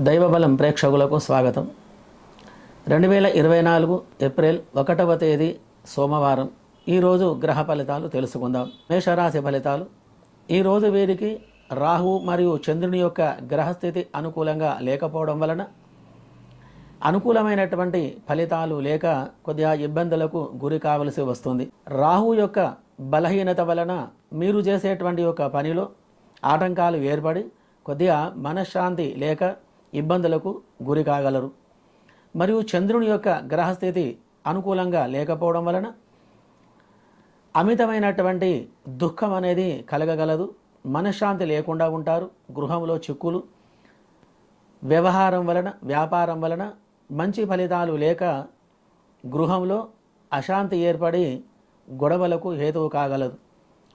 దైవబలం ప్రేక్షకులకు స్వాగతం. రెండు వేల ఇరవై నాలుగు ఏప్రిల్ ఒకటవ తేదీ సోమవారం. ఈరోజు గ్రహ ఫలితాలు తెలుసుకుందాం. మేషరాశి ఫలితాలు. ఈరోజు వీరికి రాహు మరియు చంద్రుని యొక్క గ్రహస్థితి అనుకూలంగా లేకపోవడం వలన అనుకూలమైనటువంటి ఫలితాలు లేక కొద్దిగా ఇబ్బందులకు గురి కావలసి వస్తుంది. రాహు యొక్క బలహీనత వలన మీరు చేసేటువంటి యొక్క పనిలో ఆటంకాలు ఏర్పడి కొద్దిగా మనశ్శాంతి లేక ఇబ్బందులకు గురి కాగలరు. మరియు చంద్రుని యొక్క గ్రహస్థితి అనుకూలంగా లేకపోవడం వలన అమితమైనటువంటి దుఃఖం అనేది కలగగలదు. మనశ్శాంతి లేకుండా ఉంటారు. గృహంలో చిక్కులు వ్యవహారం వలన వ్యాపారం వలన మంచి ఫలితాలు లేక గృహంలో అశాంతి ఏర్పడి గొడవలకు హేతువు కాగలదు.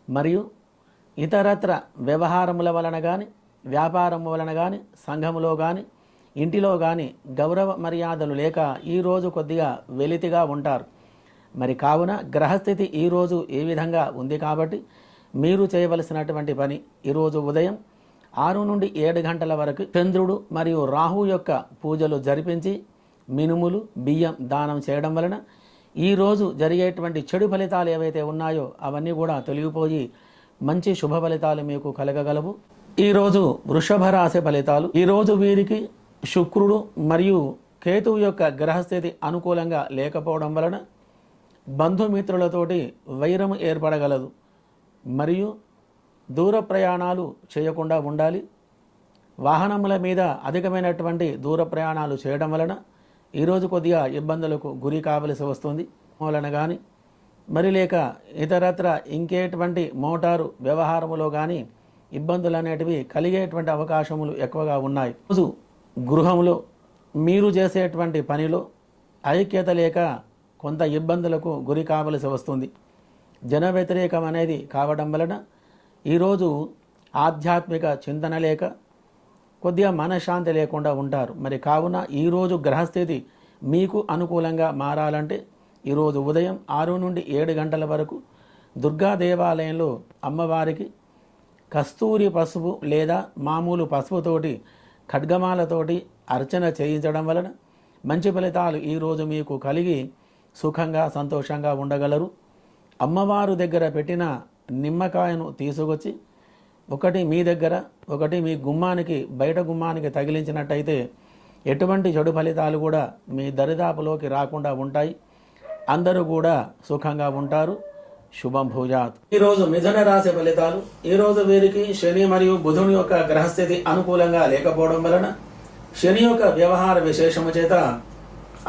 మరియు ఇతరత్ర వ్యవహారముల వలన కానీ వ్యాపారం వలన కానీ సంఘములో కానీ ఇంటిలో కానీ గౌరవ మర్యాదలు లేక ఈరోజు కొద్దిగా వెలితిగా ఉంటారు. మరి కావున గ్రహస్థితి ఈరోజు ఏ విధంగా ఉంది కాబట్టి మీరు చేయవలసినటువంటి పని ఈరోజు ఉదయం ఆరు నుండి ఏడు గంటల వరకు చంద్రుడు మరియు రాహు యొక్క పూజలు జరిపించి మినుములు బియ్యం దానం చేయడం వలన ఈరోజు జరిగేటువంటి చెడు ఫలితాలు ఏవైతే ఉన్నాయో అవన్నీ కూడా తొలగిపోయి మంచి శుభ ఫలితాలు మీకు కలగగలవు. ఈరోజు వృషభ రాశి ఫలితాలు. ఈరోజు వీరికి శుక్రుడు మరియు కేతువు యొక్క గ్రహస్థితి అనుకూలంగా లేకపోవడం వలన బంధుమిత్రులతోటి వైరం ఏర్పడగలదు. మరియు దూర ప్రయాణాలు చేయకుండా ఉండాలి. వాహనముల మీద అధికమైనటువంటి దూర ప్రయాణాలు చేయడం వలన ఈరోజు కొద్దిగా ఇబ్బందులకు గురి కావలసి వస్తుంది. వలన కానీ మరి లేక ఇతరత్ర ఇంకేటువంటి మోటారు వ్యవహారములో కానీ ఇబ్బందులు అనేటివి కలిగేటువంటి అవకాశములు ఎక్కువగా ఉన్నాయి. రోజు గృహంలో మీరు చేసేటువంటి పనిలో ఐక్యత లేక కొంత ఇబ్బందులకు గురి కావలసి వస్తుంది. జన వ్యతిరేకం అనేది కావడం వలన ఈరోజు ఆధ్యాత్మిక చింతన లేక కొద్దిగా మనశ్శాంతి లేకుండా ఉంటారు. మరి కావున ఈరోజు గ్రహస్థితి మీకు అనుకూలంగా మారాలంటే ఈరోజు ఉదయం ఆరు నుండి ఏడు గంటల వరకు దుర్గా దేవాలయంలో అమ్మవారికి కస్తూరి పసుపు లేదా మామూలు పసుపుతోటి ఖడ్గమాలతోటి అర్చన చేయించడం వలన మంచి ఫలితాలు ఈరోజు మీకు కలిగి సుఖంగా సంతోషంగా ఉండగలరు. అమ్మవారు దగ్గర పెట్టిన నిమ్మకాయను తీసుకొచ్చి ఒకటి మీ దగ్గర ఒకటి మీ గుమ్మానికి బయట గుమ్మానికి తగిలించినట్టయితే ఎటువంటి చెడు ఫలితాలు కూడా మీ దరిదాపులోకి రాకుండా ఉంటాయి. అందరూ కూడా సుఖంగా ఉంటారు. శుభం భూజాత్. ఈరోజు మిథున రాశి ఫలితాలు ఈరోజు వీరికి శని మరియు బుధుని యొక్క గ్రహస్థితి అనుకూలంగా లేకపోవడం వలన శని యొక్క వ్యవహార విశేషము చేత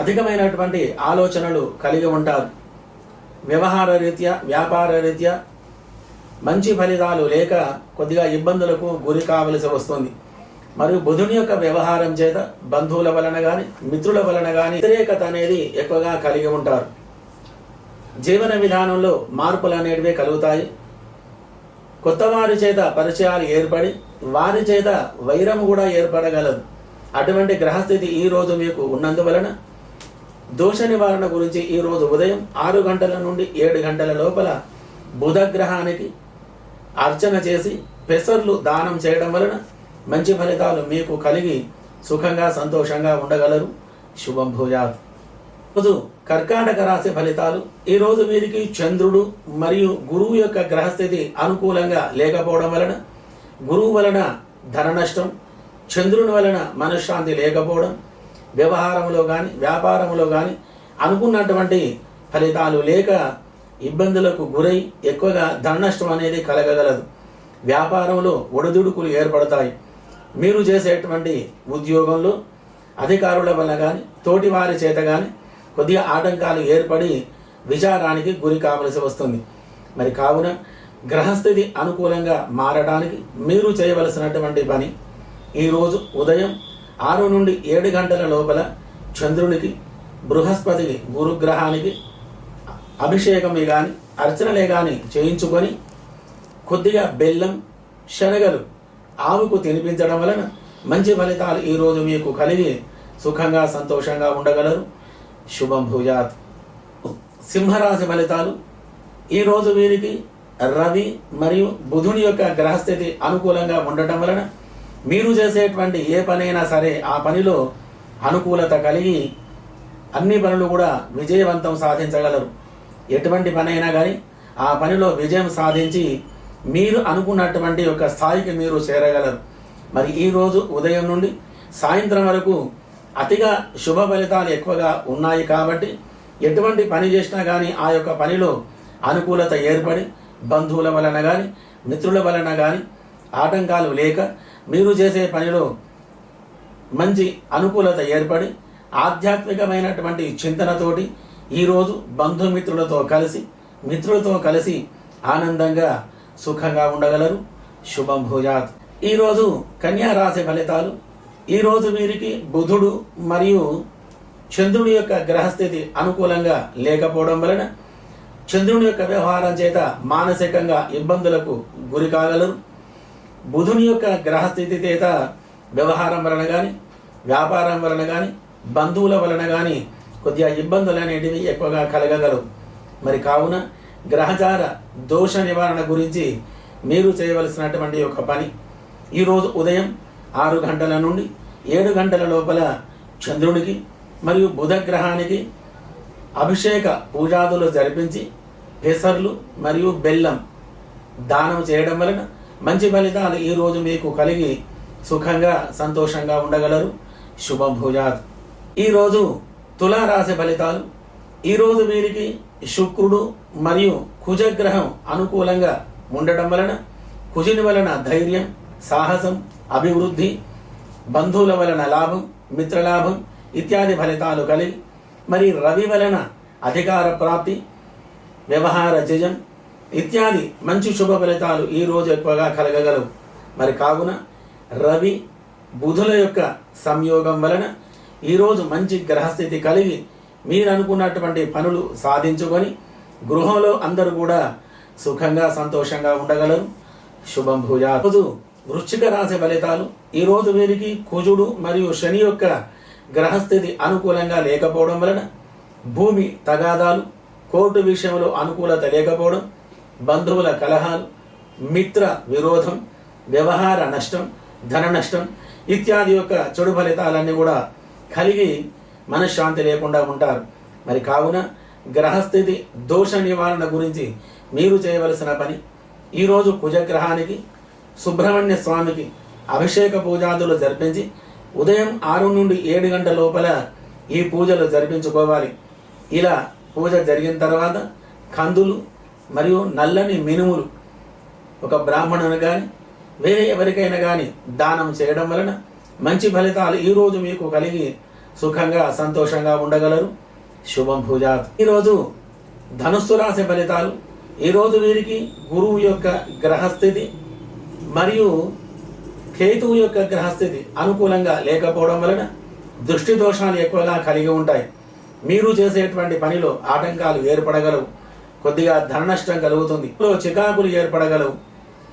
అధికమైనటువంటి ఆలోచనలు కలిగి ఉంటారు. వ్యవహార రీత్యా వ్యాపార రీత్యా మంచి ఫలితాలు లేక కొద్దిగా ఇబ్బందులకు గురి కావలసి వస్తుంది. మరియు బుధుని యొక్క వ్యవహారం చేత బంధువుల వలన కానీ మిత్రుల వలన కానీ వ్యతిరేకత అనేది ఎక్కువగా కలిగి ఉంటారు. జీవన విధానంలో మార్పులు అనేటివి కలుగుతాయి. కొత్త వారి చేత పరిచయాలు ఏర్పడి వారి చేత వైరము కూడా ఏర్పడగలదు. అటువంటి గ్రహస్థితి ఈ రోజు మీకు ఉన్నందువలన దోష నివారణ గురించి ఈరోజు ఉదయం ఆరు గంటల నుండి ఏడు గంటల లోపల బుధ గ్రహానికి అర్చన చేసి పెసర్లు దానం చేయడం వలన మంచి ఫలితాలు మీకు కలిగి సుఖంగా సంతోషంగా ఉండగలరు. శుభం భూయాత్. రోజు కర్కాటక రాశి ఫలితాలు ఈ రోజు వీరికి చంద్రుడు మరియు గురువు యొక్క గ్రహస్థితి అనుకూలంగా లేకపోవడం వలన గురువు వలన ధన నష్టం చంద్రుని వలన మనశ్శాంతి లేకపోవడం వ్యవహారంలో కానీ వ్యాపారంలో కానీ అనుకున్నటువంటి ఫలితాలు లేక ఇబ్బందులకు గురై ఎక్కువగా ధన నష్టం అనేది కలగగలదు. వ్యాపారంలో ఒడిదుడుకులు ఏర్పడతాయి. మీరు చేసేటువంటి ఉద్యోగంలో అధికారుల వల్ల కానీ తోటివారి చేత కానీ కొద్దిగా ఆటంకాలు ఏర్పడి విచారానికి గురి కావలసి వస్తుంది. మరి కావున గ్రహస్థితి అనుకూలంగా మారడానికి మీరు చేయవలసినటువంటి పని ఈరోజు ఉదయం ఆరు నుండి ఏడు గంటల లోపల చంద్రునికి బృహస్పతికి గురుగ్రహానికి అభిషేకమే కానీ అర్చనలే కానీ చేయించుకొని కొద్దిగా బెల్లం శనగలు ఆవుకు తినిపించడం వలన మంచి ఫలితాలు ఈరోజు మీకు కలిగి సుఖంగా సంతోషంగా ఉండగలరు. శుభం భూజాత్. సింహరాశి ఫలితాలు. ఈరోజు వీరికి రవి మరియు బుధుని యొక్క గ్రహస్థితి అనుకూలంగా ఉండటం వలన మీరు చేసేటువంటి ఏ పనైనా సరే ఆ పనిలో అనుకూలత కలిగి అన్ని పనులు కూడా విజయవంతం సాధించగలరు. ఎటువంటి పనైనా కానీ ఆ పనిలో విజయం సాధించి మీరు అనుకున్నటువంటి ఒక స్థాయికి మీరు చేరగలరు. మరి ఈరోజు ఉదయం నుండి సాయంత్రం వరకు అతిగా శుభ ఫలితాలు ఎక్కువగా ఉన్నాయి కాబట్టి ఎటువంటి పని చేసినా కానీ ఆ యొక్క పనిలో అనుకూలత ఏర్పడి బంధువుల వలన కానీ మిత్రుల వలన కానీ ఆటంకాలు లేక మీరు చేసే పనిలో మంచి అనుకూలత ఏర్పడి ఆధ్యాత్మికమైనటువంటి చింతనతోటి ఈరోజు బంధుమిత్రులతో కలిసి మిత్రులతో కలిసి ఆనందంగా సుఖంగా ఉండగలరు. శుభం భూజాత్ ఈరోజు కన్యా రాశి ఫలితాలు ఈరోజు వీరికి బుధుడు మరియు చంద్రుడి యొక్క గ్రహస్థితి అనుకూలంగా లేకపోవడం వలన చంద్రుని యొక్క వ్యవహారం చేత మానసికంగా ఇబ్బందులకు గురి కాగలరు. బుధుని యొక్క గ్రహస్థితి చేత వ్యవహారం వలన కానీ వ్యాపారం వలన కానీ బంధువుల వలన కానీ కొద్దిగా ఇబ్బందులు అనేటివి ఎక్కువగా కలగగలవు మరి కావున గ్రహచార దోష నివారణ గురించి మీరు చేయవలసినటువంటి ఒక పని. ఈరోజు ఉదయం ఆరు గంటల నుండి ఏడు గంటల లోపల చంద్రునికి మరియు బుధ గ్రహానికి అభిషేక పూజాదులు జరిపించి పెసర్లు మరియు బెల్లం దానం చేయడం వలన మంచి ఫలితాలు ఈరోజు మీకు కలిగి సుఖంగా సంతోషంగా ఉండగలరు. శుభభూజాత్ ఈరోజు తులారాశి ఫలితాలు. ఈరోజు వీరికి శుక్రుడు మరియు కుజగ్రహం అనుకూలంగా ఉండటం వలన కుజుని వలన ధైర్యం సాహసం అభివృద్ధి బంధువుల వలన లాభం మిత్రలాభం ఇత్యాది ఫలితాలు కలిగి మరి రవి వలన అధికార ప్రాప్తి వ్యవహార జయం ఇత్యాది మంచి శుభ ఫలితాలు ఈ రోజు ఎక్కువగా కలగగలవు. మరి కావున రవి బుధుల యొక్క సంయోగం వలన ఈరోజు మంచి గ్రహస్థితి కలిగి మీరు అనుకున్నటువంటి పనులు సాధించుకొని గృహంలో అందరూ కూడా సుఖంగా సంతోషంగా ఉండగలరు. శుభం భూజా వృశ్చిక రాశి ఫలితాలు. ఈరోజు వీరికి కుజుడు మరియు శని యొక్క గ్రహస్థితి అనుకూలంగా లేకపోవడం వలన భూమి తగాదాలు కోర్టు విషయంలో అనుకూలత లేకపోవడం బంధువుల కలహాలు మిత్ర విరోధం వ్యవహార నష్టం ధన నష్టం ఇత్యాది యొక్క చెడు ఫలితాలన్నీ కూడా కలిగి మనశ్శాంతి లేకుండా ఉంటారు. మరి కావున గ్రహస్థితి దోష నివారణ గురించి మీరు చేయవలసిన పని ఈరోజు కుజగ్రహానికి సుబ్రహ్మణ్య స్వామికి అభిషేక పూజాదులు జరిపించి ఉదయం ఆరు నుండి ఏడు గంటల లోపల ఈ పూజలు జరిపించుకోవాలి. ఇలా పూజ జరిగిన తర్వాత కందులు మరియు నల్లని మినుములు ఒక బ్రాహ్మణుని కానీ వేరే ఎవరికైనా కానీ దానం చేయడం వలన మంచి ఫలితాలు ఈరోజు మీకు కలిగి సుఖంగా సంతోషంగా ఉండగలరు. శుభం పూజ ఈరోజు ధనుస్సు రాశి ఫలితాలు. ఈరోజు వీరికి గురువు యొక్క గ్రహస్థితి. మరియు కేతువు యొక్క గ్రహస్థితి అనుకూలంగా లేకపోవడం వలన దృష్టి దోషాలు ఎక్కువగా కలిగి ఉంటాయి. మీరు చేసేటువంటి పనిలో ఆటంకాలు ఏర్పడగలవు. కొద్దిగా ధన నష్టం కలుగుతుంది. చికాకులు ఏర్పడగలవు.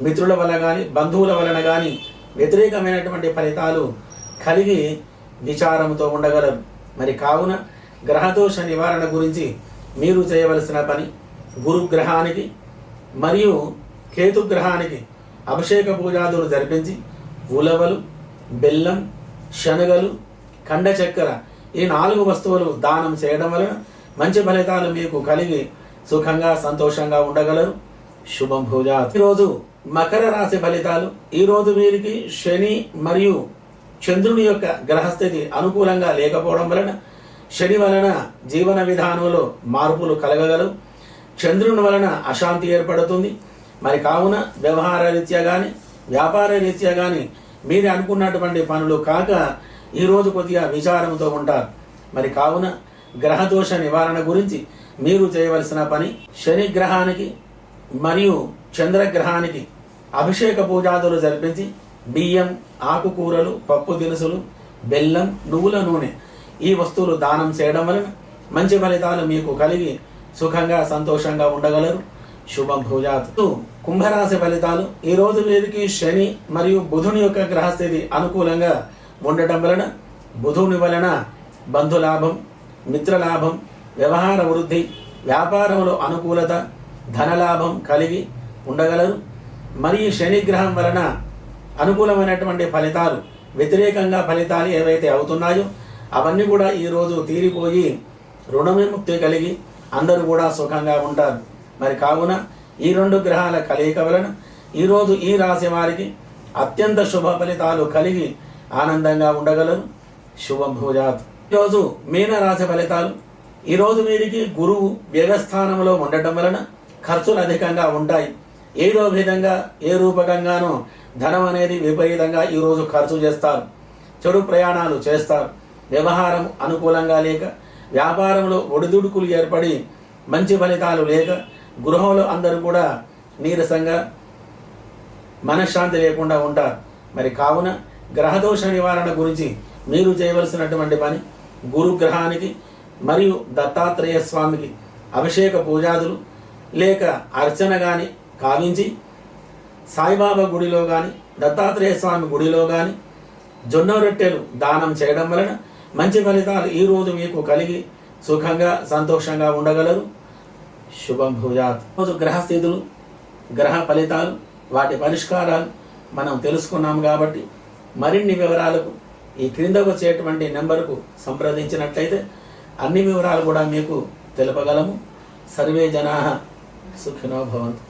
మిత్రుల వల్ల కానీ బంధువుల వలన కానీ వ్యతిరేకమైనటువంటి ఫలితాలు కలిగి విచారంతో ఉండగలరు. మరి కావున గ్రహదోష నివారణ గురించి మీరు చేయవలసిన పని గురుగ్రహానికి మరియు కేతుగ్రహానికి అభిషేక పూజాదులు జరిపించి ఉలవలు బెల్లం శనగలు కండ చక్కెర ఈ నాలుగు వస్తువులు దానం చేయడం వలన మంచి ఫలితాలు మీకు కలిగి సుఖంగా సంతోషంగా ఉండగలరు. శుభం భూజ ఈరోజు మకర రాశి ఫలితాలు. ఈరోజు వీరికి శని మరియు చంద్రుని యొక్క గ్రహస్థితి అనుకూలంగా లేకపోవడం వలన శని వలన జీవన విధానంలో మార్పులు కలగగలవు. చంద్రుని వలన అశాంతి ఏర్పడుతుంది. మరి కావున వ్యవహార రీత్యా కానీ వ్యాపార రీత్యా కానీ మీరు అనుకున్నటువంటి పనులు కాక ఈరోజు కొద్దిగా విచారంతో ఉంటారు. మరి కావున గ్రహదోష నివారణ గురించి మీరు చేయవలసిన పని శని గ్రహానికి మరియు చంద్రగ్రహానికి అభిషేక పూజాదులు జరిపించి బియ్యం ఆకుకూరలు పప్పు దినుసులు బెల్లం నువ్వుల నూనె ఈ వస్తువులు దానం చేయడం వలన మంచి ఫలితాలు మీకు కలిగి సుఖంగా సంతోషంగా ఉండగలరు. శుభం భూజాత్. కుంభరాశి ఫలితాలు ఈ రోజు వీరికి శని మరియు బుధుని యొక్క గ్రహస్థితి అనుకూలంగా ఉండటం వలన బుధుని వలన బంధులాభం మిత్రలాభం వ్యవహార వృద్ధి వ్యాపారంలో అనుకూలత ధనలాభం కలిగి ఉండగలరు. మరియు శని గ్రహం వలన అనుకూలమైనటువంటి ఫలితాలు వ్యతిరేకంగా ఫలితాలు ఏవైతే అవుతున్నాయో అవన్నీ కూడా ఈరోజు తీరిపోయి రుణ విముక్తి కలిగి అందరూ కూడా సుఖంగా ఉంటారు. మరి కావున ఈ రెండు గ్రహాల కలయిక వలన ఈరోజు ఈ రాశి వారికి అత్యంత శుభ ఫలితాలు కలిగి ఆనందంగా ఉండగలరు. శుభం భూజాత్. ఈరోజు మీన రాశి ఫలితాలు ఈరోజు వీరికి గురువు వ్యవస్థానంలో ఉండటం వలన ఖర్చులు అధికంగా ఉంటాయి. ఏదో విధంగా ఏ రూపకంగానో ధనం అనేది విపరీతంగా ఈరోజు ఖర్చు చేస్తారు. చెడు ప్రయాణాలు చేస్తారు. వ్యవహారం అనుకూలంగా లేక వ్యాపారంలో ఒడిదుడుకులు ఏర్పడి మంచి ఫలితాలు లేక గృహంలో అందరూ కూడా నీరసంగా మనశ్శాంతి లేకుండా ఉంటారు. మరి కావున గ్రహదోష నివారణ గురించి మీరు చేయవలసినటువంటి పని గురుగ్రహానికి మరియు దత్తాత్రేయ స్వామికి అభిషేక పూజాదులు లేక అర్చన కానీ కావించి సాయిబాబా గుడిలో కానీ దత్తాత్రేయ స్వామి గుడిలో కానీ జొన్న రొట్టెలు దానం చేయడం వలన మంచి ఫలితాలు ఈరోజు మీకు కలిగి సుఖంగా సంతోషంగా ఉండగలరు. శుభం భూజాత్ రోజు గ్రహస్థితులు గ్రహ ఫలితాలు వాటి పరిష్కారాలు మనం తెలుసుకున్నాం కాబట్టి మరిన్ని వివరాలకు ఈ క్రింద వచ్చేటువంటి నెంబర్కు సంప్రదించినట్లయితే అన్ని వివరాలు కూడా మీకు తెలుపగలము. సర్వే జనా సుఖినో భవంతు.